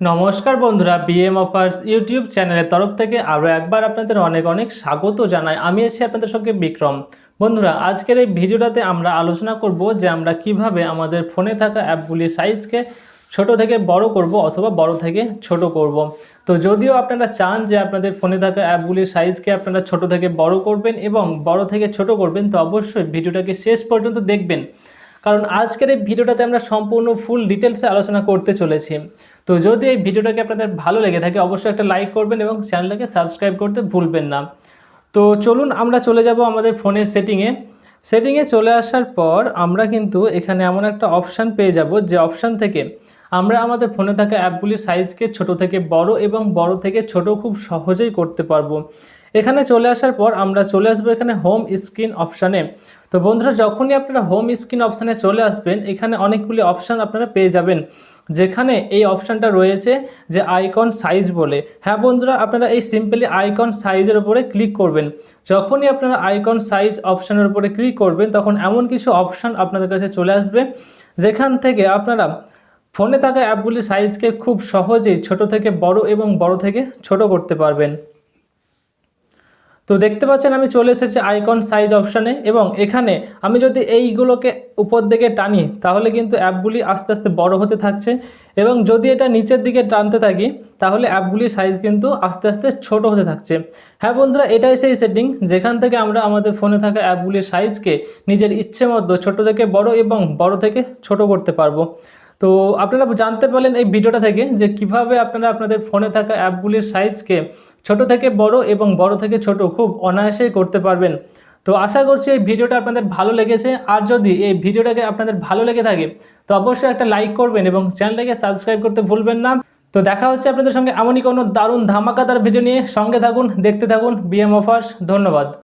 নমস্কার বন্ধুরা BM offers YouTube চ্যানেলের তরফ থেকে আরও একবার আপনাদের অনেক অনেক স্বাগত জানাই। আমি আছি আপনাদের সঙ্গে বিক্রম। বন্ধুরা, আজকের এই ভিডিওটাতে আমরা আলোচনা করব যে আমরা কীভাবে আমাদের ফোনে থাকা অ্যাপগুলির সাইজকে ছোট থেকে বড় করব অথবা বড় থেকে ছোট করব। তো যদিও আপনারা চান যে আপনাদের ফোনে থাকা অ্যাপগুলির সাইজকে আপনারা ছোট থেকে বড় করবেন এবং বড় থেকে ছোট করবেন, তো অবশ্যই ভিডিওটাকে শেষ পর্যন্ত দেখবেন। কারণ আজকের এই ভিডিওটাতে আমরা সম্পূর্ণ ফুল ডিটেলসে আলোচনা করতে চলেছি। তো যদি এই ভিডিওটাকে আপনাদের ভালো লেগে থাকে, অবশ্যই একটা লাইক করবেন এবং চ্যানেলটাকে সাবস্ক্রাইব করতে ভুলবেন না। তো চলুন আমরা চলে যাব আমাদের ফোনের সেটিংয়ে সেটিংয়ে চলে আসার পর আমরা কিন্তু এখানে এমন একটা অপশান পেয়ে যাব যে অপশান থেকে আমরা আমাদের ফোনে থাকা অ্যাপগুলির সাইজকে ছোট থেকে বড় এবং বড় থেকে ছোট খুব সহজেই করতে পারব। এখানে চলে আসার পর আমরা চলে আসব এখানে হোম স্ক্রিন অপশানে তো বন্ধুরা, যখনই আপনারা হোম স্ক্রিন অপশানে চলে আসবেন, এখানে অনেকগুলি অপশান আপনারা পেয়ে যাবেন। যেখানে এই অপশানটা রয়েছে যে আইকন সাইজ বলে। হ্যাঁ বন্ধুরা, আপনারা এই সিম্পলি আইকন সাইজের উপরে ক্লিক করবেন। যখনই আপনারা আইকন সাইজ অপশানের উপরে ক্লিক করবেন, তখন এমন কিছু অপশান আপনাদের কাছে চলে আসবে। যেখান থেকে আপনারা ফোনে থাকা অ্যাপগুলির সাইজকে খুব সহজেই ছোট থেকে বড় এবং বড় থেকে ছোট করতে পারবেন। তো দেখতে পাচ্ছেন আমি চলে এসেছি আইকন সাইজ অপশানে এবং এখানে আমি যদি এইগুলোকে উপর দিকে টানি, তাহলে কিন্তু অ্যাপগুলি আস্তে আস্তে বড় হতে থাকছে এবং যদি এটা নিচের দিকে টানতে থাকি, তাহলে অ্যাপগুলির সাইজ কিন্তু আস্তে আস্তে ছোট হতে থাকছে। হ্যাঁ বন্ধুরা, এটাই সেই সেটিং যেখান থেকে আমরা আমাদের ফোনে থাকা অ্যাপগুলির সাইজকে নিজের ইচ্ছে মতো ছোটো থেকে বড় এবং বড় থেকে ছোট করতে পারব। তো আপনারা জানতে পারলেন এই ভিডিওটা থেকে যে কীভাবে আপনারা আপনাদের ফোনে থাকা অ্যাপগুলির সাইজকে ছোট থেকে বড় এবং বড় থেকে ছোট খুব অনায়াসেই করতে পারবেন। তো আশা করছি এই ভিডিওটা আপনাদের ভালো লেগেছে। আর যদি এই ভিডিওটাকে আপনাদের ভালো লেগে থাকে, তো অবশ্যই একটা লাইক করবেন এবং চ্যানেলটাকে সাবস্ক্রাইব করতে ভুলবেন না। তো দেখা হচ্ছে আপনাদের সঙ্গে এমনই কোনো দারুণ ধামাকাদার ভিডিও নিয়ে। সঙ্গে থাকুন, দেখতে থাকুন বিএম অফার্স ধন্যবাদ।